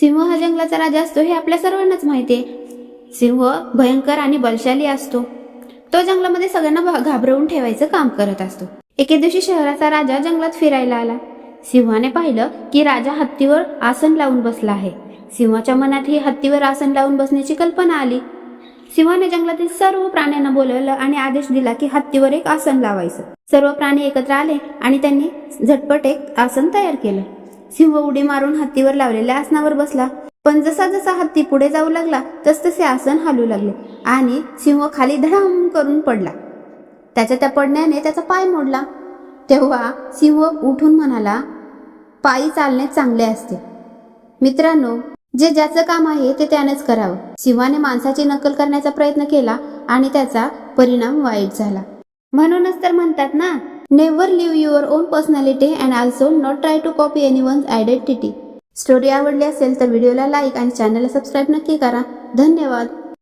सिंह हा जंगलाचा राजा असतो हे आपल्या सर्वांनाच माहिती आहे. सिंह भयंकर आणि बलशाली असतो. तो जंगलामध्ये सगळ्यांना घाबरवून ठेवायचं काम करत असतो. एके दिवशी शहराचा राजा जंगलात फिरायला आला. सिंहाने पाहिलं की राजा हत्तीवर आसन लावून बसला आहे. सिंहाच्या मनात ही हत्तीवर आसन लावून बसण्याची कल्पना आली. सिंहाने जंगलातील सर्व प्राण्यांना बोलवलं आणि आदेश दिला की हत्तीवर एक आसन लावायचं. सर्व प्राणी एकत्र आले आणि त्यांनी झटपट एक आसन तयार केलं. सिंह उडी मारून हत्तीवर लावलेल्या आसनावर बसला. पण जसा जसा हत्ती पुढे जाऊ लागला तस तसे आसन हलू लागले आणि सिंह खाली धडाम करून पडला. त्याच्या त्या पडण्याने त्याचा पाय मोडला. तेव्हा सिंह उठून म्हणाला पायी चालणे चांगले असते. मित्रांनो जे ज्याचं काम आहे ते त्यानेच करावं. सिंहाने माणसाची नक्कल करण्याचा प्रयत्न केला आणि त्याचा परिणाम वाईट झाला. म्हणूनच तर म्हणतात ना never live your own personality and also not try to copy anyone's identity story आवडली असेल तर व्हिडिओला लाईक आणि चॅनलला सबस्क्राईब नक्की करा. धन्यवाद.